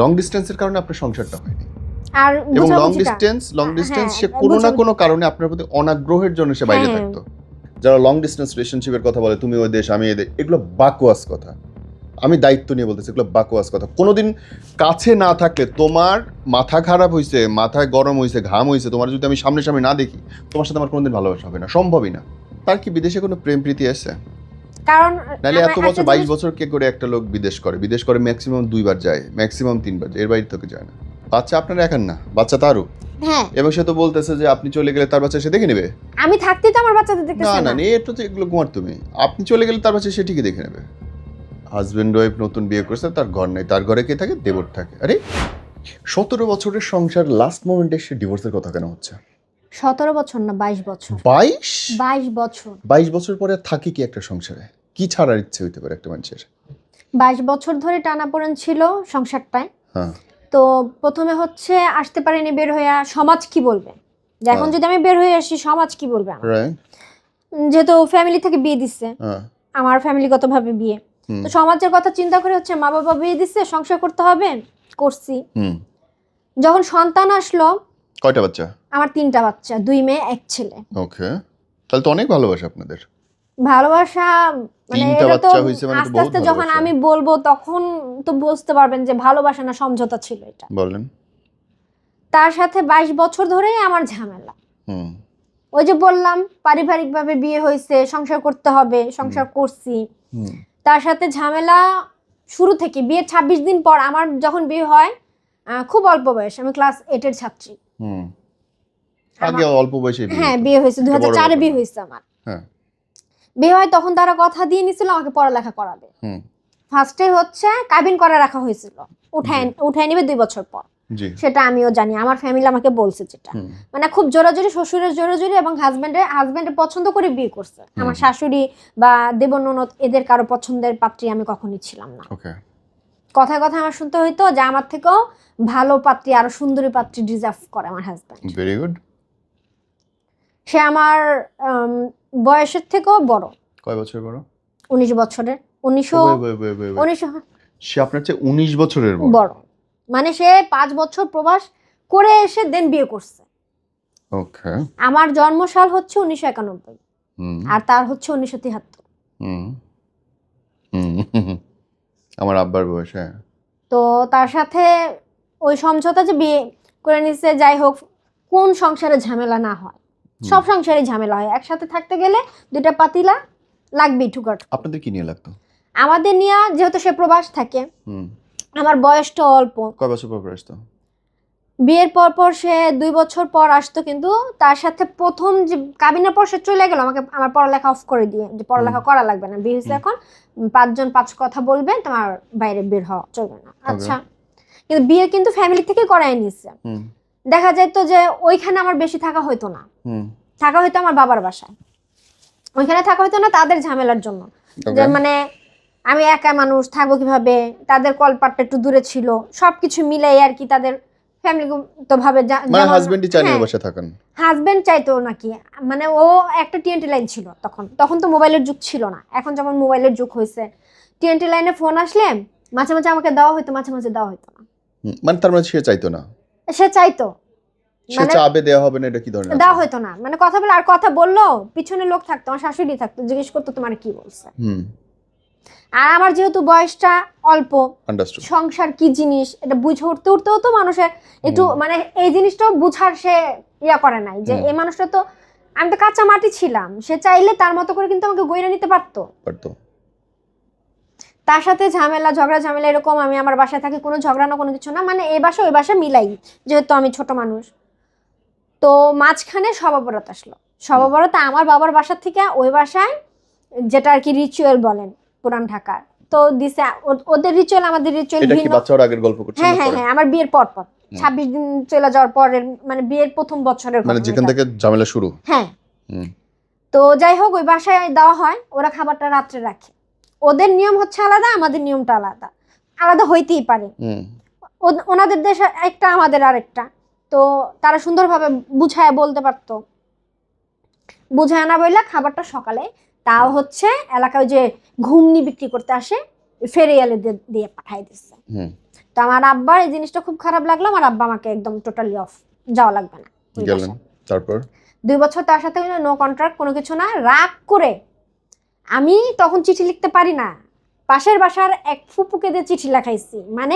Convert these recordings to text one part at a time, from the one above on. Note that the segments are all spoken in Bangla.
লং ডিস্টেন্সের কারণে আপনার সংসারটা হয়নি। আর এবং লং ডিস্টেন্স লং হ্যাঁ, ডিস্টেন্স সে হ্যাঁ, কোনো না কোনো কারণে আপনার প্রতি অনাগ্রহের জন্য সে বাইরে হ্যাঁ। থাকতো। যারা লং ডিস্টেন্স রিলেশনশিপের কথা বলে তুমি ওই দেশ আমি এই দেশ এগুলো বাকওয়াস কথা। আমি দায়িত্ব নিয়ে বলতেছি এগুলো বাকোয়াস কথা। কোনোদিন কাছে না থাকলে তোমার মাথা খারাপ হয়েছে মাথায় গরম হয়েছে ঘাম হয়েছে তোমার যদি আমি সামনে সামনে না দেখি তোমার সাথে আমার কোনোদিন ভালোবাসা হবে না সম্ভবই না। তার কি বিদেশে কোনো প্রেম প্রীতি আছে? কারণ নাহলে এত বছর বাইশ বছর কে করে একটা লোক বিদেশ করে? বিদেশ করে ম্যাক্সিমাম দুইবার যায় ম্যাক্সিমাম তিনবার এর বাইরে যায় না। বাচ্চা আপনার একার না বাচ্চা তারও। হ্যাঁ। এবং সে তো বলতেছে যে আপনি চলে গেলে তার বাচ্চা সে দেখে নেবে? আমি থাকতে তো আমার বাচ্চাদের না না না। না এটা তো এগুলো ঘুমার তুমি। আপনি চলে গেলে তার বাচ্চা সে ঠিকই দেখে নেবে। হাজবেন্ড ওয়াইফ নতুন বিয়ে করছে তার ঘর নেই তার ঘরে কে থাকে? দেবর থাকে। আরে সতেরো বছরের সংসার লাস্ট মোমেন্টে সে ডিভোর্সের কথা কেন হচ্ছে? সতেরো বছর না বাইশ বছর? বাইশ? বাইশ বছর। বাইশ বছর পরে থাকি কি একটা সংসারে? কি ছাড়ার ইচ্ছে হইতে পারে একটা মানুষের? বাইশ বছর ধরে টানাপোড়েন ছিল সংসারটায়। হ্যাঁ। তো প্রথমে হচ্ছে আসতে পারেনি বের হয়ে সমাজ কি বলবে? এখন হ্যাঁ। যদি আমি বের হয়ে আসি সমাজ কি বলবে আমার? যেহেতু ফ্যামিলি থেকে বিয়ে দিচ্ছে হ্যাঁ। আমার ফ্যামিলিগতভাবে বিয়ে। তো সমাজের কথা চিন্তা করে হচ্ছে মা বাবা বিয়ে দিচ্ছে সংসার করতে হবে করছি। যখন সন্তান আসলো কয়টা বাচ্চা? আমার তিনটা বাচ্চা দুই মেয়ে এক ছেলে। ওকে। তাহলে তো অনেক ভালোবাসে আপনাদের। ভালোবাসা মানে এটা তো মানে আস্তে আস্তে যখন আমি বলব তখন তো বুঝতে পারবেন যে ভালোবাসা না সমঝোতা ছিল এটা। বলেন। তার সাথে বাইশ বছর ধরেই আমার ঝামেলা। ওই যে বললাম পারিবারিকভাবে বিয়ে হয়েছে সংসার করতে হবে সংসার করছি। তার সাথে ঝামেলা শুরু থেকে বিয়ের ছাব্বিশ দিন পর আমার যখন বিয়ে হয় খুব অল্প বয়স আমি ক্লাস এইটের ছাত্রী। হুম। আগে অল্প বয়সে বিয়ে হ্যাঁ। বিয়ে হয়েছে দু হাজার চারে বিয়ে হয়েছে আমার। হ্যাঁ। বিয়ে হয় তখন তারা কথা দিয়ে নিছিল আমাকে পড়ালেখা করাবে। ফার্স্টে হচ্ছে কাবিন করে রাখা হয়েছিল। উঠায় উঠায় নিবে দুই বছর পর। সেটা আমিও জানি আমার ফ্যামিলি আমাকে বলছে যেটা। মানে খুব জোরাজোরি শ্বশুরের জোরাজোরি এবং হাজবেন্ডের হাজবেন্ডের পছন্দ করে বিয়ে করছে। আমার শাশুড়ি বা দেবননদ এদের কারও পছন্দের পাত্রী আমি কখনই ছিলাম না। কথায় কথায় আমার শুনতে হইতো যে আমার থেকেও ভালো পাত্রী আরও সুন্দরী পাত্রী ডিজার্ভ করে আমার হাজব্যান্ড ভেরি গুড সে আমার বয়সের থেকেও বড়। কয় বছর বড়? উনিশ বছরের। উনিশশো। উনিশশো সে আপনার চেয়ে উনিশ বছরের বড়? মানে সে পাঁচ বছর প্রবাস করে এসে দেন বিয়ে করছে। ওকে আমার জন্মসাল হচ্ছে উনিশশো একানব্বই। হুম। আর তার হচ্ছে উনিশশো তিয়াত্তর হুম। হুম। আমার আব্বার বয়স হ্যাঁ। তো তার সাথে ওই সমঝোতা যে বিয়ে করে নিচ্ছে যাই হোক কোন সংসারে ঝামেলা না হয়। সব সংসারে ঝামেলা হয়। একসাথে থাকতে গেলে দুইটা পাতিলা লাগবেই ঠুকাট আপনাদের কি নিয়ে লাগতো? আমাদের নিয়ে যেহেতু সে প্রবাস থাকে আমার বয়সটা অল্প। কয় বছর পর পর আসতো? বিয়ের পর পর সে দুই বছর পর আসতো কিন্তু তার সাথে প্রথম যে কাবিনের পর সে চলে গেল আমাকে আমার পড়ালেখা অফ করে দিয়ে যে পড়ালেখা করা লাগবে না। বিয়ে হয়েছে এখন পাঁচজন পাঁচ কথা বলবেন তোমার বাইরে বের হওয়া চলবে না। আচ্ছা। কিন্তু বিয়ে কিন্তু ফ্যামিলি থেকে করাই নিচ্ছে হুম। দেখা যেত যে ওইখানে আমার বেশি থাকা হইতো না। থাকা হতো আমার বাবার বাসায়। ওইখানে থাকা হতো না তাদের ঝামেলার জন্য। যে মানে আমি একা মানুষ থাকব কীভাবে? তাদের কলপাটটা একটু দূরে ছিল। সবকিছু মিলাই আর কি তাদের ফ্যামিলি তো ভাবে মানে হাজবেন্ডই চায় নিয়ে হ্যাঁ, বসে থাকেন। হাজবেন্ড চাইতো নাকি? মানে ও একটা টিএনটি লাইন ছিল তখন। তখন তো মোবাইলের যুগ ছিল না। এখন যেমন মোবাইলের যুগ হয়েছে টিএনটি লাইনে ফোন আসলে মাঝে মাঝে আমাকে দেওয়া হতো মাঝে মাঝে দেওয়া হতো মানে তার মানে সে চাইতো না। সে চাইতো। সে মানে চাবে দেওয়া হবে না এটা কি ধরনের দেওয়া হতো না। মানে কথা বলে আর কথা বলল পিছনে লোক থাকতো আমার শাশুড়ি থাকতো জিজ্ঞেস করতো তোমার কি বলছে? হুম। আর আমার যেহেতু বয়সটা অল্প সংসার কি জিনিস এটা বুঝে উঠতে উঠতেও তো মানুষের একটু মানে এই জিনিসটাও বুঝার সে ইয়া করে নাই যে এই মানুষটা তো আমি তো কাঁচা মাটি ছিলাম সে চাইলে তার মতো করে কিন্তু আমাকে গইরা নিতে পারতো। পারতো। তার সাথে ঝামেলা ঝগড়া ঝামেলা এরকম আমি আমার বাসায় থাকি কোনো ঝগড়া না কোনো কিছু না মানে এ বাসা ওই বাসা মিলাই যেহেতু আমি ছোট মানুষ। তো মাঝখানে সবাবরত আসলো। সবাবরত আমার বাবার বাসার থেকে ওই বাসায় যেটা আর কি রিচুয়াল বলেন পুরান ঢাকার। তো দিছে ওদের রিচুয়াল আমাদের রিচুয়াল এটা কি ভিন্ন। বাচ্চার আগের গল্প হ্যাঁ হ্যাঁ হ্যাঁ আমার বিয়ের পর পর। হুম। ছাব্বিশ দিন চলে যাওয়ার পরের মানে বিয়ের প্রথম বছরের মানে যেখান থেকে ঝামেলা শুরু? হ্যাঁ। তো যাই হোক ওই বাসায় দেওয়া হয় ওরা খাবারটা রাত্রে রাখে। ওদের নিয়ম হচ্ছে আলাদা আমাদের নিয়মটা আলাদা। আলাদা হইতেই পারে। ওনাদের দেশ একটা আমাদের আরেকটা। তো তারা সুন্দরভাবে বুঝায় বলতে পারতো। বুঝায় না বললে খাবারটা সকালে তাও হচ্ছে এলাকায় যে ঘুমনি বিক্রি করতে আসে ফেরিয়ালে দিয়ে পাঠাই দিচ্ছে। তো আমার আব্বার এই জিনিসটা খুব খারাপ লাগল আমার আব্বা আমাকে একদম টোটালি অফ যাওয়া লাগবে না। তারপর? দুই বছর তার সাথে নো কন্ট্রাক্ট কোনো কিছু না রাগ করে আমি তখন চিঠি লিখতে পারি না। পাশের বাসার এক ফুপুকে দিয়ে চিঠি লেখাইছি। মানে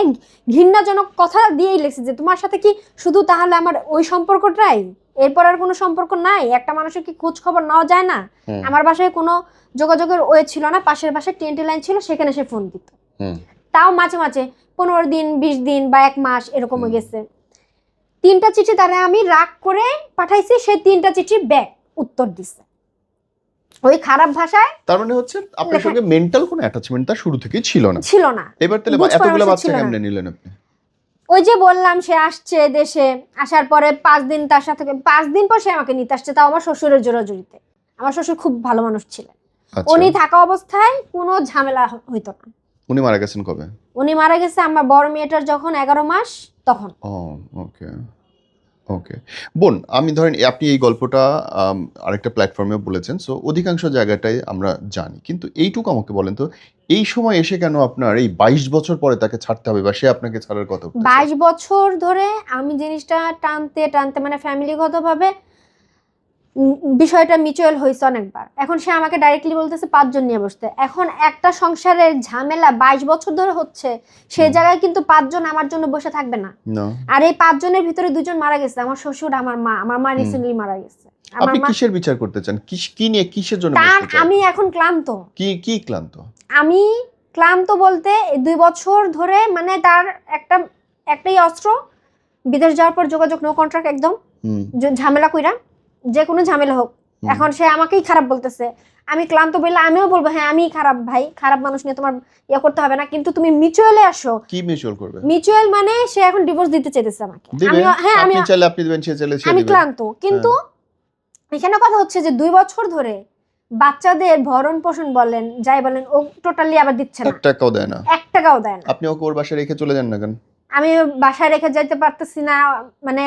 ঘৃণাজনক কথা দিয়েই লিখছি যে তোমার সাথে কি শুধু তাহলে আমার ওই সম্পর্কটাই এরপর আর কোনো সম্পর্ক নাই? একটা মানুষের কি খোঁজ খবর নেওয়া যায় না? আমার বাসায় কোনো যোগাযোগের ওয়ে ছিল না। পাশের বাসায় টিএনটি লাইন ছিল সেখানে সে ফোন দিত। তাও মাঝে মাঝে পনেরো দিন বিশ দিন বা এক মাস এরকম হয়ে গেছে। তিনটা চিঠি তারা আমি রাগ করে পাঠাইছি সে তিনটা চিঠি ব্যাক উত্তর দিছে। ওই খারাপ ভাষায় তার মানে হচ্ছে আপনার সঙ্গে মেন্টাল কোনো অ্যাটাচমেন্ট তার শুরু থেকেই ছিল না। ছিল না। এবার তাহলে এতগুলো বাচ্চা কেমনে নিলেন আপনি? ওই যে বললাম সে আসছে দেশে আসার পরে পাঁচ দিন তার সাথে পাঁচ দিন পর সে আমাকে নিতে আসছে তাও আমার শ্বশুরের জোরাজুরিতে। আমার শ্বশুর খুব ভালো মানুষ ছিলেন। আচ্ছা। উনি থাকা অবস্থায় কোনো ঝামেলা হইতো না। উনি মারা গেছেন কবে? উনি মারা গেছে আমার বড় মেয়েটার যখন এগারো মাস তখন। ও ওকে ওকে বোন, আমি ধরেন, আপনি এই গল্পটা আরেকটা প্ল্যাটফর্মে বলেছেন সো অধিকাংশ জায়গাটাই আমরা জানি। কিন্তু এইটুকু আমাকে বলেন তো, এই সময় এসে কেন আপনার এই বাইশ বছর পরে তাকে ছাড়তে হবে বা সে আপনাকে ছাড়ার কথা বাইশ বছর ধরে আমি জিনিসটা টানতে টানতে মানে ফ্যামিলিগতভাবে বিষয়টা মিউচুয়াল হয়েছে অনেকবার। এখন সে আমাকে ডাইরেক্টলি বলতেছে পাঁচজন নিয়ে বসতে। এখন একটা সংসারের ঝামেলা বাইশ বছর ধরে হচ্ছে হুম। জায়গায় কিন্তু পাঁচজন আমার জন্য বসে থাকবে না। আর এই পাঁচজনের ভিতরে দুজন মারা গেছে আমার শ্বশুর আমার মা আমার মা রিসেন্টলি মারা গেছে। আপনি কিসের বিচার করতে চান? কি নিয়ে কিসের জন্য? আমি এখন ক্লান্ত। কি কি ক্লান্ত? আমি ক্লান্ত বলতে দুই বছর ধরে মানে তার একটা একটাই অস্ত্র বিদেশ যাওয়ার পর যোগাযোগ নো কন্ট্রাক্ট একদম। ঝামেলা কইরা। যে কোনো ঝামেলা হোক। এখন সে আমাকেই খারাপ বলতেছে। আমি ক্লান্ত বললে আমিও বলব হ্যাঁ আমি খারাপ ভাই। খারাপ মানুষ নিয়ে তোমার ইয়ে করতে হবে না। কিন্তু তুমি মিউচুয়ালে আসো। কি মিউচুয়াল করবে? মিউচুয়াল মানে সে এখন ডিভোর্স দিতে চাইতেছে আমাকে। আমি হ্যাঁ আমি আপনি চাইলে আপনি দিবেন সে চাইলে আমি ক্লান্ত। কিন্তু এখানে কথা হচ্ছে যে দুই বছর ধরে বাচ্চাদের ভরণ পোষণ বলেন যাই বলেন ও টোটালি আবার দিচ্ছে না। এক টাকাও দেয় না। এক টাকাও দেয় না। আপনি ওকে ওর বাসায় রেখে চলে যান না কেন? আমি বাসায় রেখে যাইতে পারতেছি না। মানে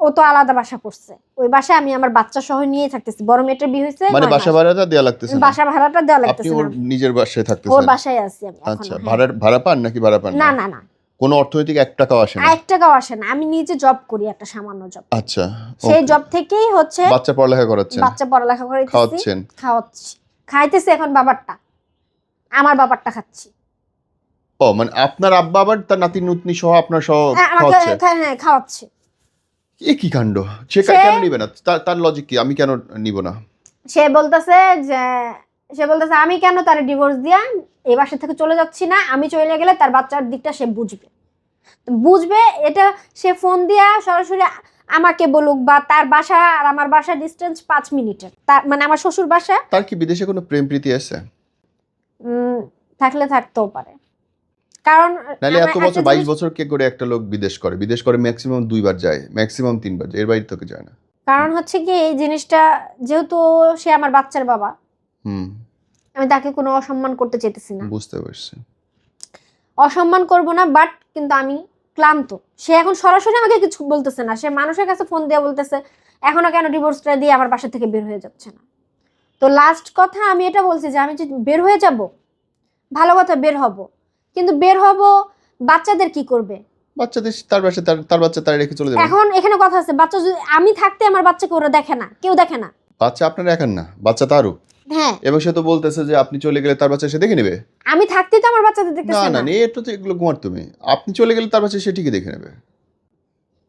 ও তো আলাদা বাসা করছে। ওই বাসায় আমি আমার বাচ্চা সহ নিয়ে থাকতেছি। বড় মেয়েটার বিয়ে হয়েছে মানে বাসা ভাড়াটা দেওয়া লাগতেছে বাসা ভাড়াটা দেওয়া আপনি ওর নিজের বাসায় থাকতেছেন? ওর বাসায় আছি আমি আচ্ছা হ্যাঁ। ভাড়া ভাড়া পান নাকি ভাড়া পান না না? না কোনো অর্থনৈতিক এক টাকাও আসে না? এক টাকাও আসে না। আমি নিজে জব করি একটা সামান্য জব আচ্ছা সেই জব থেকেই হচ্ছে বাচ্চা পড়ালেখা করাচ্ছেন? বাচ্চা পড়ালেখা করে খাওয়াচ্ছেন? খাওয়াচ্ছি। খাইতেছি এখন বাবারটা। আমার বাবারটা খাচ্ছি। ও মানে আপনার আব্বা আবার তার নাতি নুতনি সহ আপনার সহ হ্যাঁ, খাওয়াচ্ছে? হ্যাঁ খাওয়াচ্ছি। এ কি কাণ্ড? সে সে- কেন নিবে না? তার তার লজিক কি? আমি কেন নিব না? সে বলতেছে যে সে বলতেছে আমি কেন তার ডিভোর্স দিয়া এই বাসা থেকে চলে যাচ্ছি না? আমি চলে গেলে তার বাচ্চার দিকটা সে বুঝবে। তো বুঝবে এটা সে ফোন দিয়া সরাসরি আ- আমাকে বলুক বা তার বাসা আর আমার বাসা ডিস্টেন্স পাঁচ মিনিটের। তার মানে আমার শ্বশুর বাসা। তার কি বিদেশে কোনো প্রেম প্রীতি আছে? উম, থাকলে থাকতেও পারে। কারণ নাহলে এত বছর বাইশ বছর কে করে একটা লোক বিদেশ করে? বিদেশ করে ম্যাক্সিমাম দুইবার যায় ম্যাক্সিমাম তিনবার যায় এর বাইরে তোকে যায় না। কারণ হচ্ছে কি এই জিনিসটা যেহেতু সে আমার বাচ্চার বাবা হুম। আমি তাকে কোনো অসম্মান করতে চাইতেছি না। বুঝতে পারছি। অসম্মান করব না বাট কিন্তু আমি ক্লান্ত। সে এখন সরাসরি আমাকে কিছু বলতেছে না। সে মানুষের কাছে ফোন দিয়ে বলতেছে এখনও কেন ডিভোর্সটা দিয়ে আমার বাসা থেকে বের হয়ে যাচ্ছে না? তো লাস্ট কথা আমি এটা বলছি যে আমি যে বের হয়ে যাব ভালো কথা বের হব কিন্তু বের হব বাচ্চাদের কি করবে? বাচ্চাদের তার বাসা তার তার বাচ্চা তার রেখে চলে যাবে। এখন এখানে কথা আছে বাচ্চা যদি আমি থাকতে আমার বাচ্চাকে ওরা দেখে না কেউ দেখে না। বাচ্চা আপনার একার না বাচ্চা তারও। হ্যাঁ। এবং সে তো বলতেছে যে আপনি চলে গেলে তার বাচ্চা সে দেখে নেবে? আমি থাকতে তো আমার বাচ্চাদের না না না। এটা তো এগুলো ঘুমার তুমি। আপনি চলে গেলে তার বাচ্চা সে ঠিকই দেখে নেবে।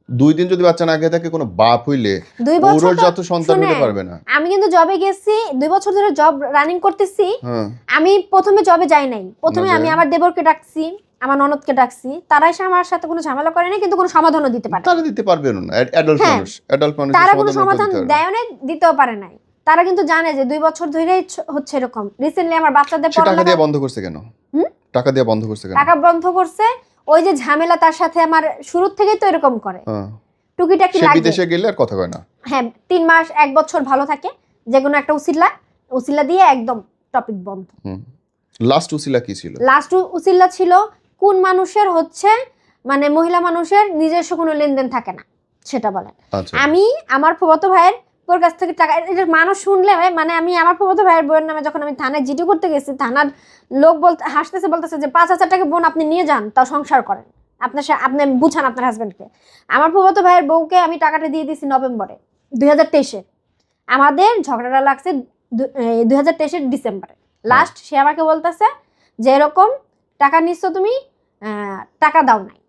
দুই দিন যদি বাচ্চা না খেয়ে থাকে কোনো বাপ হইলে দুই বছর যত সন্তান হতে পারবে না। আমি কিন্তু জবে গেছি দুই বছর ধরে জব রানিং করতেছি। হ্যাঁ। আমি প্রথমে জবে যাই নাই। প্রথমে আমি আমার দেবরকে ডাকছি আমার ননদকে ডাকছি। তারা এসে আমার সাথে কোনো ঝামেলা করে না কিন্তু কোনো সমাধানও দিতে পারে তারা দিতে পারবে না অ্যাডাল্ট। মানুষ অ্যাডাল্ট মানুষ তারা কোনো সমাধান দেয় না। দিতেও পারে নাই। তারা কিন্তু জানে যে দুই বছর ধরেই হচ্ছে এরকম। রিসেন্টলি আমার বাচ্চাদের সে টাকা দিয়ে বন্ধ করছে কেন? টাকা দিয়ে বন্ধ করছে কেন? টাকা বন্ধ করছে ওই যে ঝামেলা তার সাথে আমার শুরুর থেকেই তো এরকম করে। হ্যাঁ। টুকিটাকি লাগে বিদেশে গেলে আর কথা কয় না। হ্যাঁ তিন মাস এক বছর ভালো থাকে। যে কোনো একটা উসিল্লা উসিল্লা দিয়ে একদম টপিক বন্ধ। লাস্ট উসিলা কি ছিল? লাস্ট উসিল্লা ছিল কোন মানুষের হচ্ছে মানে মহিলা মানুষের নিজস্ব কোনো লেনদেন থাকে না সেটা বলেন। আচ্ছা। আমি আমার ফুফাতো ভাইয়ের ওর কাছ থেকে টাকা এটা মানুষ শুনলে হয় মানে আমি আমার প্রবত ভাইয়ের বইয়ের নামে যখন আমি থানায় জিডি করতে গেছি, থানার লোক বলতে হাসতেছে, বলতেছে যে পাঁচ হাজার টাকা বোন আপনি নিয়ে যান, তাও সংসার করেন। আপনার সা- আপনি বুঝান আপনার হাজবেন্ডকে আমার প্রবত ভাইয়ের বউকে আমি টাকাটা দিয়ে দিয়েছি নভেম্বরে, দুই হাজার তেইশে। আমাদের ঝগড়াটা লাগছে দুই হাজার তেইশের ডিসেম্বরে। লাস্ট সে আমাকে বলতেছে যে এরকম টাকা নিচ্ছ তুমি টাকা দাও নাই।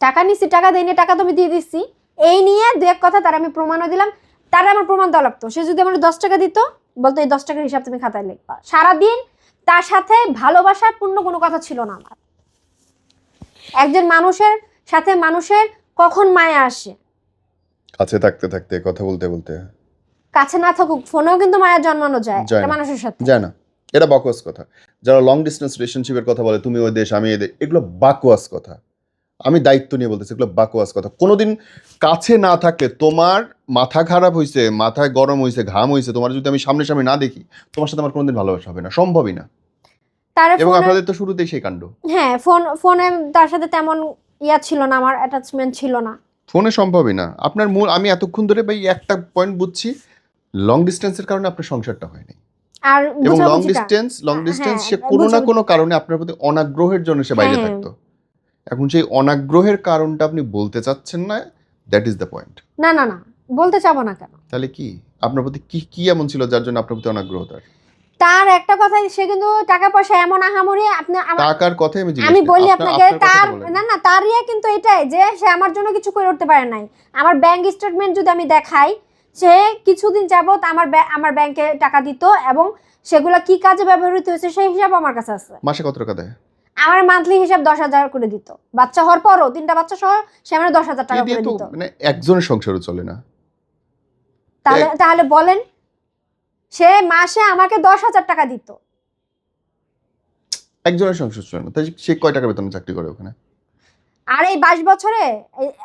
টাকা নিচ্ছি, টাকা দেয়নি, টাকা তুমি দিয়ে দিচ্ছি। এই নিয়ে দু এক কথা তার আমি প্রমাণও দিলাম। তার আমার প্রমাণ দেওয়া লাগতো। সে যদি আমার দশ টাকা দিত বলতো এই দশ টাকার হিসাব তুমি খাতায় লিখবা। সারাদিন তার সাথে ভালোবাসার পূর্ণ কোনো কথা ছিল না আমার। একজন মানুষের সাথে মানুষের কখন মায়া আসে? কাছে থাকতে থাকতে কথা বলতে বলতে। কাছে না থাকুক ফোনেও কিন্তু মায়া জন্মানো যায় একটা মানুষের সাথে। যায় না। এটা বাকওয়াস কথা। যারা লং ডিস্টেন্স রিলেশনশিপের কথা বলে তুমি ওই দেশ আমি এদের এগুলো বাকওয়াস কথা। আমি দায়িত্ব নিয়ে বলতেছি এগুলো বাকওয়াস কথা। কোনোদিন কাছে না থাকলে তোমার মাথা খারাপ হয়েছে মাথায় গরম হয়েছে ঘাম হয়েছে তোমার যদি আমি সামনে সামনে না দেখি তোমার সাথে আমার কোনোদিন ভালোবাসা হবে না সম্ভবই না। এবং ফোনে আপনাদের তো শুরুতেই সেই কাণ্ড। হ্যাঁ ফোন ফোনে তার সাথে তেমন ইয়া ছিল না আমার অ্যাটাচমেন্ট ছিল না। ফোনে সম্ভবই না। আপনার মূল আমি এতক্ষণ ধরে ভাই একটা পয়েন্ট বুঝছি লং ডিস্টেন্সের কারণে আপনার সংসারটা হয়নি আর এবং লং ডিস্টেন্স লং ডিস্টেন্স সে হ্যাঁ, কোনো না কোনো কারণে আপনার প্রতি অনাগ্রহের জন্য সে বাইরে হ্যাঁ। থাকতো। এখন সেই অনাগ্রহের কারণটা আপনি বলতে চাচ্ছেন না দ্যাট ইজ দ্য পয়েন্ট না না না বলতে চাবো না কেন? তাহলে কি? আপনার প্রতি কি কি এমন ছিল যার জন্য আপনার প্রতি অনাগ্রহ তার তার একটা কথাই সে কিন্তু টাকা পয়সা এমন আহামরি আপনি টাকার কথাই আমি আমি বলি আপনাকে তার না না তার ইয়ে কিন্তু এটাই যে সে আমার জন্য কিছু করে উঠতে পারে নাই। আমার ব্যাংক স্টেটমেন্ট যদি আমি দেখাই সে কিছুদিন যাবত আমার আমার ব্যাংকে টাকা দিত এবং সেগুলো কি কাজে ব্যবহৃত হয়েছে সেই হিসাব আমার কাছে আছে। মাসে কত টাকা দেয়? আমার মান্থলি হিসাব দশ হাজার করে দিত। বাচ্চা হওয়ার পরও তিনটা বাচ্চা সহ সে আমার দশ হাজার টাকা করে দিত। মানে একজনের সংসারও চলে না। তাহলে তাহলে বলেন সে মাসে আমাকে দশ হাজার টাকা দিত। একজনের সংসার চলে না তাই সে কয় টাকা বেতনে চাকরি করে ওখানে? আর এই বাইশ বছরে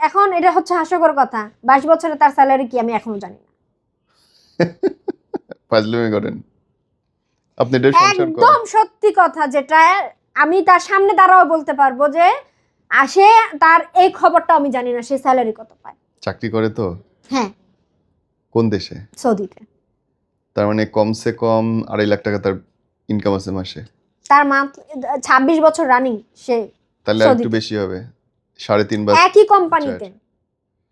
এখন এটা হচ্ছে হাস্যকর কথা বাইশ বছরে তার স্যালারি কি আমি এখনও জানি না। ফাজলামি করেন। আপনি এটা একদম সত্যি কথা যেটা আমি তার সামনে দাঁড়াও বলতে পারব যে আসে তার এই খবরটা আমি জানি না সে স্যালারি কত পায়। চাকরি করে তো? হ্যাঁ। কোন দেশে? সৌদিতে। তার মানে কমসে কম আড়াই লাখ টাকা তার ইনকাম আছে মাসে? তার মান্থ ছাব্বিশ বছর রানিং সে তাহলে আর একটু বেশি হবে। সাড়ে তিন বা একই কোম্পানিতে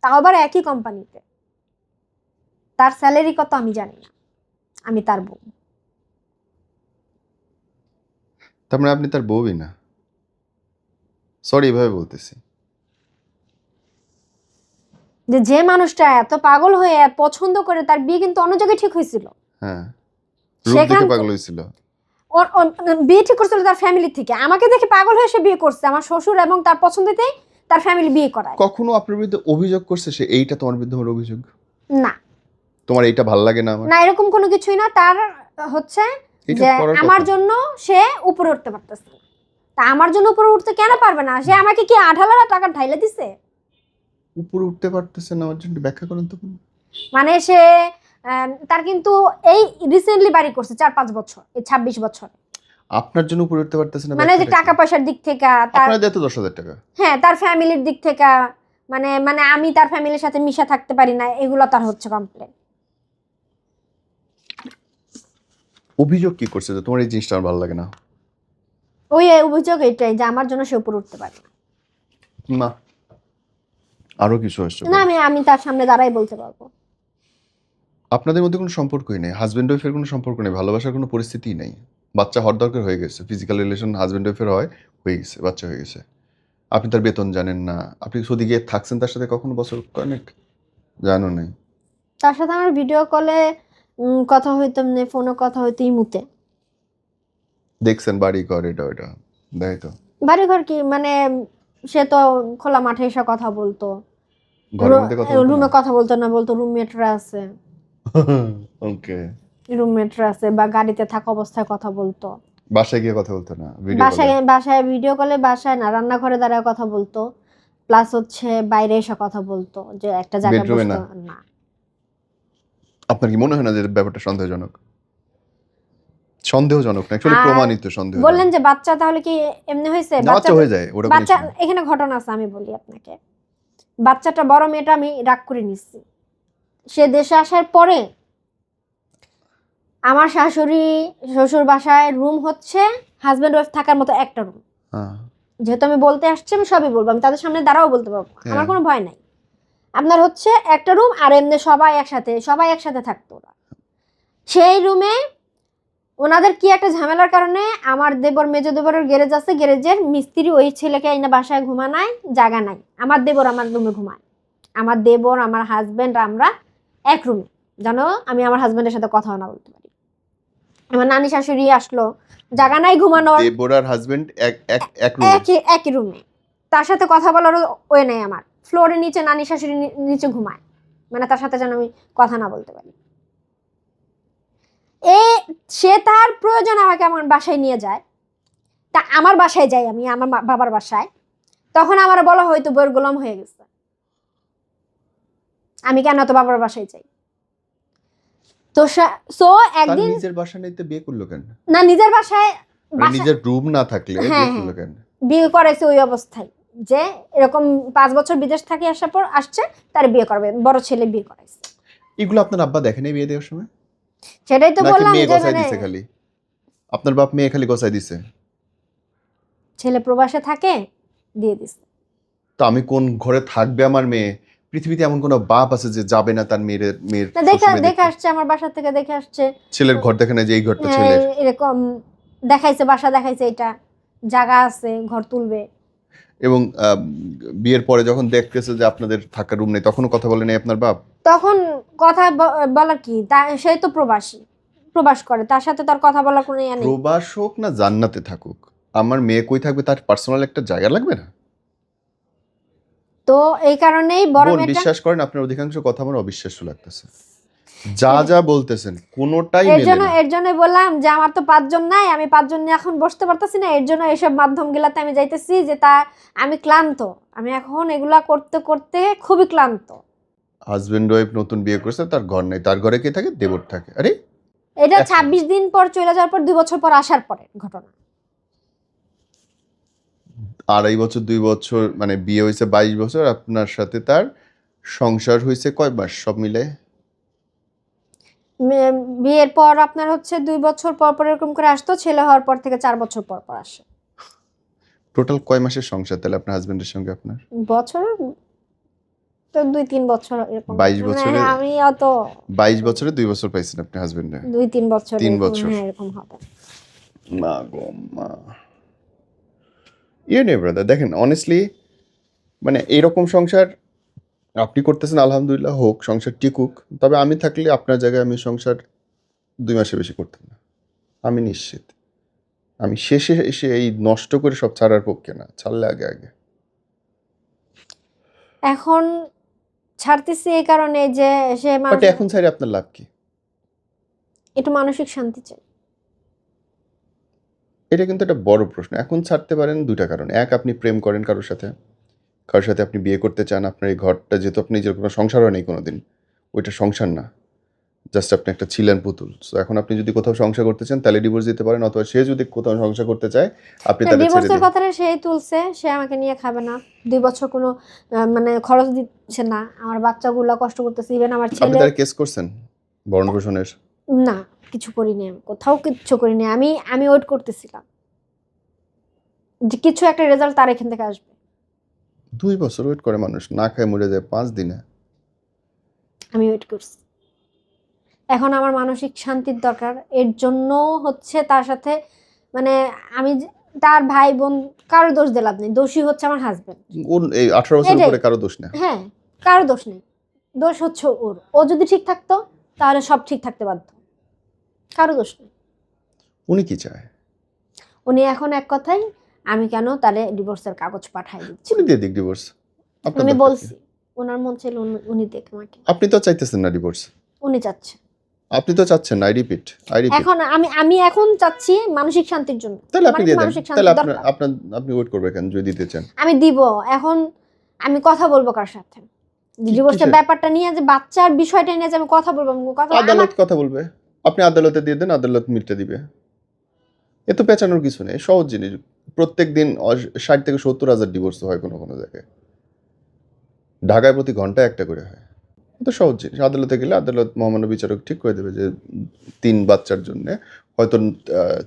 তাও আবার একই কোম্পানিতে তার স্যালারি কত আমি জানি না। আমি তার বউ। তার মানে আপনি তার বউই না। সরি এভাবে বলতেছি। যে যে মানুষটা এত পাগল হয়ে এত পছন্দ করে তার বিয়ে কিন্তু অন্য জায়গায় ঠিক হয়েছিল। হ্যাঁ রূপ দেখে পাগল হয়েছিল। ওর- ওর- বিয়ে ঠিক করছিল তার ফ্যামিলি থেকে। আমাকে দেখে পাগল হয়ে সে বিয়ে করছে। আমার শ্বশুর এবং তার পছন্দেতেই তার ফ্যামিলি বিয়ে করায়। কখনো আপনার বিরুদ্ধে অভিযোগ করছে সে এইটা তোমার বিরুদ্ধে আমার অভিযোগ? না। তোমার এইটা ভালো লাগে না আমার? না এরকম কোনো কিছুই না। তার হচ্ছে আমার জন্য সে উপরে উঠতে পারতেছে। তা আমার জন্য উপরে উঠতে কেন পারবে না? সে আমাকে কি আঠালারা টাকা ঢাইলে দিছে? উপরে উঠতে পারতেছে না আমার জন্য ব্যাখ্যা করেন তো মানে সে তার কিন্তু এই রিসেন্টলি বাড়ি করছে চার পাঁচ বছর এই ছাব্বিশ বছর। আপনার জন্য উপরে উঠতে পারতেছে না মানে যে টাকা পয়সার দিক থেকে তার দেয় তো দশ হাজার টাকা। হ্যাঁ তার ফ্যামিলির দিক থেকে মানে মানে আমি তার ফ্যামিলির সাথে মিশা থাকতে পারি না এগুলো তার হচ্ছে কমপ্লেন অভিযোগ কি করছে যে তোমার এই জিনিসটা আমার ভালো লাগে না? ওই অভিযোগ এটাই যে আমার জন্য সে উপরে উঠতে পারে। না না আরও কিছু আসছে না আমি আমি তার সামনে দাঁড়াই বলতে পারব। আপনাদের মধ্যে কোনো সম্পর্কই নেই? হাজব্যান্ড ওয়াইফের কোনো সম্পর্ক নেই? ভালোবাসার কোনো পরিস্থিতিই নেই? বাচ্চা হওয়ার দরকার হয়ে গেছে। ফিজিক্যাল রিলেশন হাজব্যান্ড ওয়াইফের হয় হয়ে গেছে বাচ্চা হয়ে গেছে। আপনি তার বেতন জানেন না। আপনি সৌদি গিয়ে থাকছেন তার সাথে কখনো বছর অনেক জানো নাই। তার সাথে আমার ভিডিও কলে কথা হইতো এমনি ফোনে কথা হইতো ইমুতে দেখছেন বাড়ি ঘর এটা ওটা তো। বাড়িঘর কি? মানে সে তো খোলা মাঠে এসে কথা বলতো। ঘরের মধ্যে কথা রুমে কথা বলতো না বলতো রুমমেটরা আছে। ওকে রুমমেটরা আছে বা গাড়িতে থাকা অবস্থায় কথা বলতো। বাসায় গিয়ে কথা বলতো না? ভিডিও বাসায় বাসায় ভিডিও কলে বাসায় না রান্নাঘরে দাঁড়ায় কথা বলতো। প্লাস হচ্ছে বাইরে এসে কথা বলতো যে একটা জায়গায় না? আপনার কি মনে হয় না যে ব্যাপারটা সন্দেহজনক? সন্দেহজনক না অ্যাকচুয়ালি প্রমাণিত সন্দেহ বললেন যে বাচ্চা তাহলে কি এমনি হয়েছে? বাচ্চা হয়ে যায় ওটা বাচ্চা এখানে ঘটনা আছে আমি বলি আপনাকে। বাচ্চাটা বড় মেয়েটা আমি রাগ করে নিচ্ছি। সে দেশে আসার পরে আমার শাশুড়ি শ্বশুর বাসায় রুম হচ্ছে হাজব্যান্ড ওয়াইফ থাকার মতো একটা রুম হ্যাঁ। যেহেতু আমি বলতে আসছি আমি সবই বলব আমি তাদের সামনে দাঁড়াও বলতে পারব আমার হ্যাঁ। কোনো ভয় নাই। আপনার হচ্ছে একটা রুম আর এমনি সবাই একসাথে সবাই একসাথে থাকতো ওরা। সেই রুমে ওনাদের কি একটা ঝামেলার কারণে আমার দেবর মেজ দেবরের গ্যারেজ আছে গ্যারেজের মিস্ত্রি ওই ছেলেকে আইনা বাসায় ঘুমানায় জায়গা নাই। আমার দেবর আমার রুমে ঘুমায়। আমার দেবর আমার হাজব্যান্ড আমরা এক রুমে জানো আমি আমার হাজব্যান্ডের সাথে কথা না বলতে পারি। আমার নানি শাশুড়ি আসলো জায়গা নাই ঘুমানোর। দেবর আর হাজবেন্ড এক এক এক রুমে একই রুমে তার সাথে কথা বলারও ওয়ে নেই আমার। ফ্লোরের নিচে নানি শাশুড়ি নিচে ঘুমায়। মানে তার সাথে যেন আমি কথা না বলতে পারি। এ সে তার প্রয়োজন আমাকে আমার বাসায় নিয়ে যায়। তা আমার বাসায় যাই আমি আমার বাবার বাসায়। তখন আমার বলা হয়তো বইয়ের গোলাম হয়ে গেছে। আমি কেন তো বাবার বাসায় যাই? তো সো একদিন নিজের বাসা নিতে বিয়ে করল কেন? না নিজের বাসায় মানে নিজের রুম না থাকলে হ্যাঁ, বিয়ে হ্যাঁ। করল কেন? বিয়ে করেছে ওই অবস্থায়। যে এরকম পাঁচ বছর বিদেশ থেকে আসার পর আসছে তার বিয়ে করবে বড় ছেলে বিয়ে করাইছে। এগুলো আপনার আব্বা দেখেনি বিয়ে দেওয়ার সময়? সেটাই তো বললাম যে মানে খালি? আপনার বাপ মেয়ে খালি গসাই দিছে? ছেলে প্রবাসে থাকে দিয়ে দিছে। তো আমি কোন ঘরে থাকবে আমার মেয়ে? পৃথিবীতে এমন কোনো বাপ আছে যে যাবে না তার মেয়ের মেয়ের দেখে দেখে আসছে আমার বাসা থেকে দেখে আসছে। ছেলের ঘর দেখে না যে এই ঘরটা ছেলের? এরকম দেখাইছে বাসা দেখাইছে এটা জায়গা আছে ঘর তুলবে। এবং বিয়ের পরে যখন দেখতেছে যে আপনাদের থাকার রুম নেই তখনও কথা বলে নাই আপনার বাপ? তখন কথা ব- বলার কি? সে তো প্রবাসী প্রবাস করে তার সাথে তার কথা বলার কোনো ইয়ে নেই। প্রবাস হোক না জান্নাতে থাকুক আমার মেয়ে কই থাকবে? তার পার্সোনাল একটা জায়গা লাগবে না? তো এই কারণেই বড় মেয়েটা বিশ্বাস করেন আপনার অধিকাংশ কথা আমার অবিশ্বাস্য লাগতেছে। যা যা বলতেছেন কোনোটাই এর জন্য এর জন্য বললাম যে আমার তো পাঁচজন নাই আমি পাঁচজন নিয়ে এখন বসতে পারতেছি না এর জন্য এইসব মাধ্যম গুলাতে আমি যাইতেছি যে তা আমি ক্লান্ত। আমি এখন এগুলা করতে করতে খুবই ক্লান্ত। হাজবেন্ড ওয়াইফ নতুন বিয়ে করছে তার ঘর নেই। তার ঘরে কে থাকে? দেবর থাকে। আরে এটা এখন। ছাব্বিশ দিন পর চলে যাওয়ার পর দুই বছর পর আসার পরে ঘটনা। আড়াই বছর দুই বছর মানে বিয়ে হয়েছে বাইশ বছর আপনার সাথে তার সংসার হয়েছে কয় মাস? সব মিলে বিয়ের পর আপনার হচ্ছে দুই বছর পর পর এরকম করে আসতো ছেলে হওয়ার পর থেকে চার বছর পর পর আসে। টোটাল কয় মাসের সংসার তাহলে আপনার হাজবেন্ডের সঙ্গে আপনার? বছর? তো দুই তিন বছর এরকম। 22 মানে বছরে- আমি অত বাইশ বছরে দুই বছর পাইছেন আপনি হাজবেন্ডে দুই তিন বছর তিন বছর। এরকম হবে। মা গো মা। ইয়ে নেই ব্রাদার দেখেন অনেস্টলি মানে এইরকম সংসার আপনি করতেছেন আলহামদুলিল্লাহ হোক সংসার টিকুক। তবে আমি থাকলে আপনার জায়গায় আমি সংসার দুই মাসে বেশি করতাম না। আমি নিশ্চিত। আমি শেষে এসে এই নষ্ট করে সব ছাড়ার পক্ষে না ছাড়লে আগে আগে। এখন ছাড়তেছি এই কারণে যে সে বাট এখন ছাড়ি আপনার লাভ কি? একটু মানসিক শান্তি চাই। এটা কিন্তু একটা বড় প্রশ্ন। এখন ছাড়তে পারেন দুটা কারণ। এক আপনি প্রেম করেন কারোর সাথে। কারোর সাথে আপনি বিয়ে করতে চান আপনার এই ঘরটা যেহেতু আপনি নিজের কোনো সংসারও নেই কোনোদিন ওইটা সংসার না। জাস্ট আপনি একটা ছিলেন পুতুল। সো এখন আপনি যদি কোথাও সংসার করতে চান তাহলে ডিভোর্স দিতে পারেন অথবা সে যদি কোথাও সংসার করতে চায় আপনি তাহলে ছেড়ে ডিভোর্সের দিন। কথাটা সেই তুলছে সে আমাকে নিয়ে খাবে না। দুই বছর কোনো মানে খরচ দিচ্ছে না। আমার বাচ্চাগুলো কষ্ট করতেছে ইভেন আমার আপনি ছেলে তারা কেস করছেন? ভরণ পোষণের না কিছু করিনি আমি। কোথাও কিচ্ছু করিনি। আমি আমি ওয়েট করতেছিলাম। যে কিছু একটা রেজাল্ট তার এখান থেকে আসবে। দুই বছর ওয়েট করে মানুষ না খায় মরে যায় পাঁচ দিনে। আমি ওয়েট করছি। এখন আমার মানসিক শান্তির দরকার। এর জন্য হচ্ছে তার সাথে মানে আমি তার ভাই বোন কারও দোষ দিলাম নেই। দোষী হচ্ছে আমার হাজবেন্ড ওর এই আঠারো বছর। উপরে কারও দোষ না হ্যাঁ কারও দোষ নেই। দোষ হচ্ছে ওর। ও যদি ঠিক থাকতো তাহলে সব ঠিক থাকতে বাধ্য। কারও দোষ নেই। উনি কি চায়? উনি এখন এক কথাই আমি কেন তাহলে ডিভোর্সের কাগজ পাঠাই দিচ্ছি? উনি দিয়ে দিক ডিভোর্স আমি বলছি ওনার মন ছিল উনি- দেখ আমাকে। আপনি তো চাইতেছেন না ডিভোর্স উনি চাচ্ছে। আপনি তো চাচ্ছেন আই রিপিট আই রিপিট এখন আমি আমি এখন চাচ্ছি মানসিক শান্তির জন্য। তাহলে আপনি দিয়ে দেন। তাহলে আপনার আপনি ওয়েট করবেন কেন? যদি দিতে চান। আমি দিব। এখন আমি কথা বলব কার সাথে? ডিভোর্সের ব্যাপারটা নিয়ে যে বাচ্চার বিষয়টা নিয়ে যে আমি কথা বলব কথা আদালত কথা বলবে। আপনি আদালতে দিয়ে দেন আদালত মিটতে দিবে। এ তো পেঁচানোর কিছু নেই সহজ জিনিস। প্রত্যেক দিন ষাট থেকে সত্তর হাজার ডিভোর্স হয় কোনো কোনো জায়গায়। ঢাকায় প্রতি ঘণ্টা একটা করে হয়। তো সহজ জিনিস। আদালতে গেলে আদালত মহামান্য বিচারক ঠিক করে দেবে যে তিন বাচ্চার জন্য হয়তো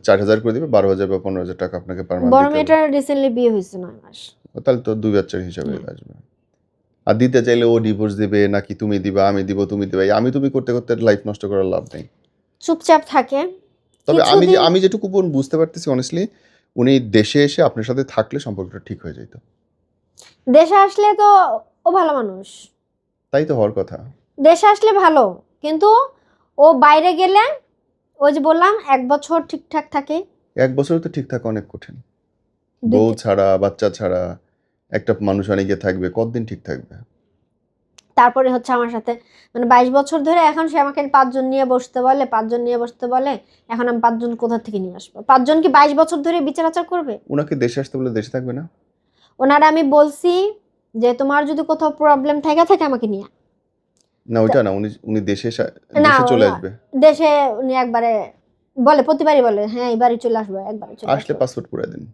চার হাজার করে দেবে বারো হাজার বা পনেরো হাজার টাকা আপনাকে বড় মেয়েটার রিসেন্টলি বিয়ে হয়েছে নয় মাস। তাহলে তো দুই বাচ্চার হিসাবে আসবে। আর দিতে চাইলে ও ডিভোর্স দিবে নাকি তুমি দিবা আমি দিব তুমি দিবে আমি তুমি করতে করতে লাইফ নষ্ট করার লাভ নেই। চুপচাপ থাকে। তবে আমি আমি যেটুকু বুঝতে পারতেছি অনেস্টলি উনি দেশে এসে আপনার সাথে থাকলে সম্পর্কটা ঠিক হয়ে যেত দেশে আসলে তো ও ভালো মানুষ। তাই তো হওয়ার কথা। দেশে আসলে ভালো কিন্তু ও বাইরে গেলে ওই যে বললাম এক বছর ঠিকঠাক থাকে। এক বছর তো ঠিকঠাক অনেক কঠিন। বউ ছাড়া বাচ্চা ছাড়া একটা মানুষ অনেকে থাকবে কতদিন ঠিক থাকবে? তারপরে হচ্ছে আমার সাথে মানে বাইশ বছর ধরে এখন সে আমাকে পাঁচজন নিয়ে বসতে বলে পাঁচজন নিয়ে বসতে বলে এখন আমি পাঁচজন কোথা থেকে নিয়ে আসব? পাঁচজন কি বাইশ বছর ধরে বিচার আচার করবে? ওনাকে দেশে আসতে বলে দেশে থাকবে না? ওনারা আমি বলছি যে তোমার যদি কোথাও প্রবলেম থাকে থাকে আমাকে নিয়ে না ওইটা না উনি উনি দেশে দেশে চলে আসবে। দেশে উনি একবারে বলে প্রতিবারই বলে হ্যাঁ এবারই চলে আসব একবারে চলে আসলে পাসপোর্ট পুরাই দিন।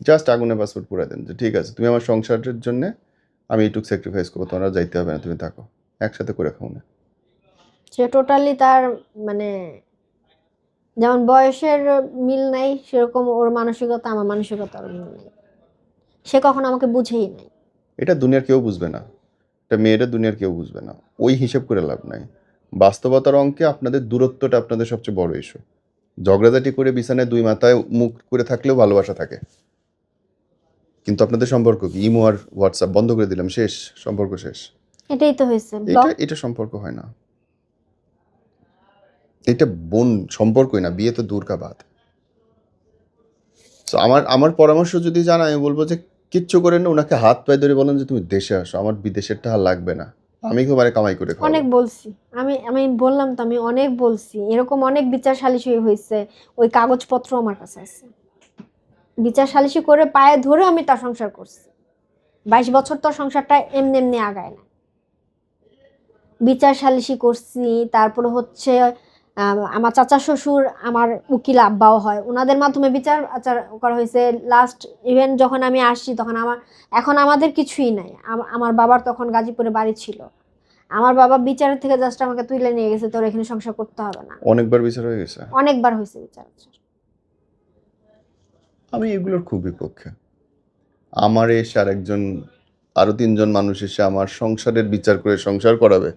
জাস্ট আগুনে পাসপোর্ট পুরাই দেন ঠিক আছে তুমি আমার সংসারের জন্য আমি এইটুকু স্যাক্রিফাইস করব তোমার যাইতে হবে না তুমি থাকো। একসাথে করে খাও না। সে টোটালি তার মানে যেমন বয়সের মিল নাই সেরকম ওর মানসিকতা আমার মানসিকতার মিল নাই। সে কখনো আমাকে বুঝেই নাই। এটা দুনিয়ার কেউ বুঝবে না। এটা মেয়েরা দুনিয়ার কেউ বুঝবে না। ওই হিসেব করে লাভ নাই। বাস্তবতার অঙ্কে আপনাদের দূরত্বটা আপনাদের সবচেয়ে বড় ইস্যু ঝগড়াঝাটি করে বিছানায় দুই মাথায় মুখ করে থাকলেও ভালোবাসা থাকে। কিন্তু আপনাদের সম্পর্ক কি? ইমো আর হোয়াটসঅ্যাপ বন্ধ করে দিলাম শেষ সম্পর্ক শেষ। এটাই তো হয়েছে এটা এটা সম্পর্ক হয় না। এটা বোন সম্পর্কই না বিয়ে তো দূর কা বাদ তো আমার আমার পরামর্শ যদি জানা আমি বলব যে কিচ্ছু করেন না ওনাকে হাত পায়ে ধরে বলেন যে তুমি দেশে আসো আমার বিদেশের টাকা লাগবে না। আমি তোমার কামাই করে খাব অনেক বলছি। আমি আমি বললাম তো আমি অনেক বলছি। এরকম অনেক বিচার সালিশি হয়েছে ওই কাগজপত্র আমার কাছে আছে। বিচার সালিশি করে পায়ে ধরে আমি তার সংসার করছি। বাইশ বছর তো সংসারটা এমনি এমনি আগায় না। বিচার সালিশি করছি তারপরে হচ্ছে আমার চাচা শ্বশুর আমার উকিল আব্বাও হয়। ওনাদের মাধ্যমে বিচার আচার করা হয়েছে। লাস্ট ইভেন যখন আমি আসছি তখন আমার এখন আমাদের কিছুই নাই। আমার বাবার তখন গাজীপুরে বাড়ি ছিল। আমার বাবা বিচারের থেকে জাস্ট আমাকে তুলে নিয়ে গেছে তোর এখানে সংসার করতে হবে না। অনেকবার বিচার হয়ে গেছে? অনেকবার হয়েছে বিচার আচার। আমি এগুলোর খুব বিপক্ষে আমার এসে আর একজন আরও তিনজন মানুষ এসে আমার সংসারের বিচার করে সংসার করাবে,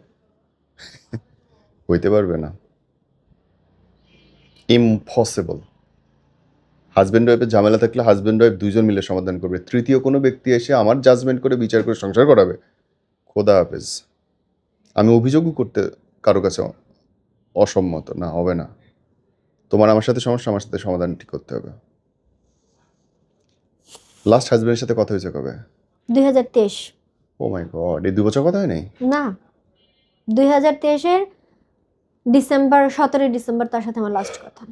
হইতে পারবে না। ইম্পসিবল হাজব্যান্ড ওয়াইফের ঝামেলা থাকলে হাজব্যান্ড ওয়াইফ দুজন মিলে সমাধান করবে। তৃতীয় কোনো ব্যক্তি এসে আমার জাজমেন্ট করে বিচার করে সংসার করাবে। খোদা হাফেজ। আমি অভিযোগও করতে কারও কাছে অসম্মত না, হবে না। তোমার আমার সাথে সমস্যা, আমার সাথে সমাধান ঠিক করতে হবে। লাস্ট হাজব্যান্ডের সাথে কথা হয়েছে কবে? দুই হাজার তেইশ। ও মাই গড এই দু বছর কথা হয় নাই না। দুই হাজার তেইশের ডিসেম্বর সতেরোই ডিসেম্বর তার সাথে আমার লাস্ট কথা।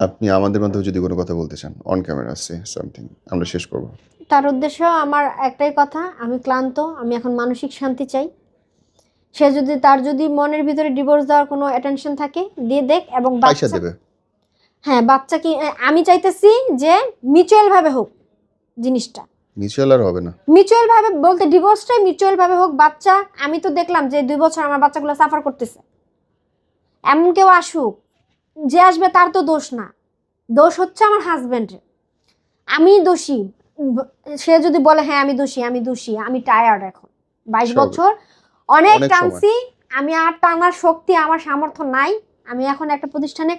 আপনি আমাদের মধ্যে যদি কোনো কথা বলতে চান অন ক্যামেরা আছে সামথিং আমরা শেষ করব। তার উদ্দেশ্য আমার একটাই কথা আমি ক্লান্ত আমি এখন মানসিক শান্তি চাই। সে যদি তার যদি মনের ভিতরে ডিভোর্স দেওয়ার কোনো অ্যাটেনশন থাকে দিয়ে দেখ এবং বাচ্চা দেবে? হ্যাঁ বাচ্চা কি আমি চাইতেছি যে মিউচুয়াল ভাবে হোক। জিনিসটা। মিউচুয়াল আর হবে না। মিউচুয়াল ভাবে বলতে ডিভোর্সটাই মিউচুয়াল ভাবে হোক বাচ্চা আমি তো দেখলাম যে দুই বছর আমার বাচ্চাগুলো সাফার করতেছে। এমন কেউ আসুক যে আসবে তার তো দোষ না। দোষ হচ্ছে আমার হাজবেন্ডের আমি দোষী। সে যদি বলে হ্যাঁ আমি দোষী আমি দোষী আমি টায়ার্ড এখন। বাইশ বছর অনেক অনেক টানছি আমি আর টানার শক্তি আমার সামর্থ্য নাই। আমি এখন একটা প্রতিষ্ঠানে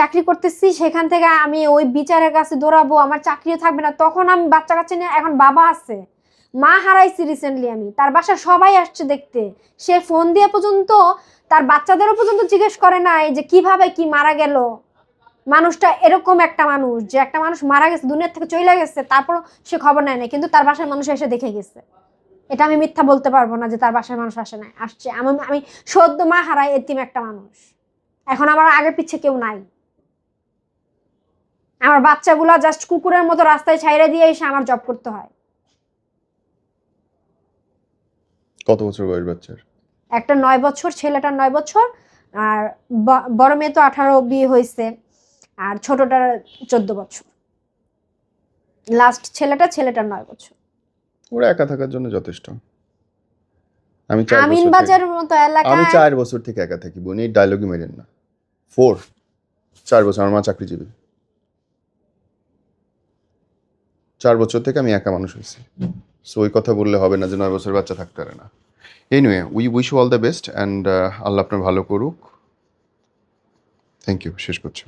চাকরি করতেছি, সেখান থেকে আমি ওই বিচারের কাছে দৌড়াবো, আমার চাকরিও থাকবে না। তখন আমি বাচ্চা কাচ্চা নিয়ে এখন বাবা আছে। মা হারাইছি রিসেন্টলি আমি। তার বাসা সবাই আসছে দেখতে। সে ফোন দিয়ে পর্যন্ত, তার বাচ্চাদেরও পর্যন্ত জিজ্ঞেস করে নাই যে কীভাবে কি মারা গেল। মানুষটা এরকম একটা মানুষ যে একটা মানুষ মারা গেছে দুনিয়ার থেকে চলে গেছে তারপর সে খবর নেয় না কিন্তু তার বাসার মানুষ এসে দেখে গেছে। এটা আমি মিথ্যা বলতে পারব না যে তার বাসার মানুষ আসে নাই, আসছে। আমি আমি সদ্য মা হারাই এতিম একটা মানুষ। এখন আমার আগে পিছে কেউ নাই। আমার বাচ্চাগুলা জাস্ট কুকুরের মতো রাস্তায় ছাইরে দিয়ে এসে আমার জব করতে হয়। কত বছর বয়স বাচ্চার? একটা নয় বছর ছেলেটার নয় বছর আর বড় মেয়ে তো আঠারো বিয়ে হয়েছে আর ছোটটার চোদ্দ বছর। লাস্ট ছেলেটা ছেলেটার নয় বছর। ওরা একা থাকার জন্য যথেষ্ট। আমি চার আমিন বাজারের মতো আমি চার বছর থেকে একা থাকি বোন এই ডায়লগই মেরেন না। ফোর চার বছর আমার মা চাকরিজীবী। চার বছর থেকে আমি একা মানুষ হয়েছি। সো ওই কথা বললে হবে না যে নয় বছর বাচ্চা থাকতে পারে না। Anyway we wish all the best and Allah আপনার ভালো করুক। থ্যাংক ইউ শেষ করছি।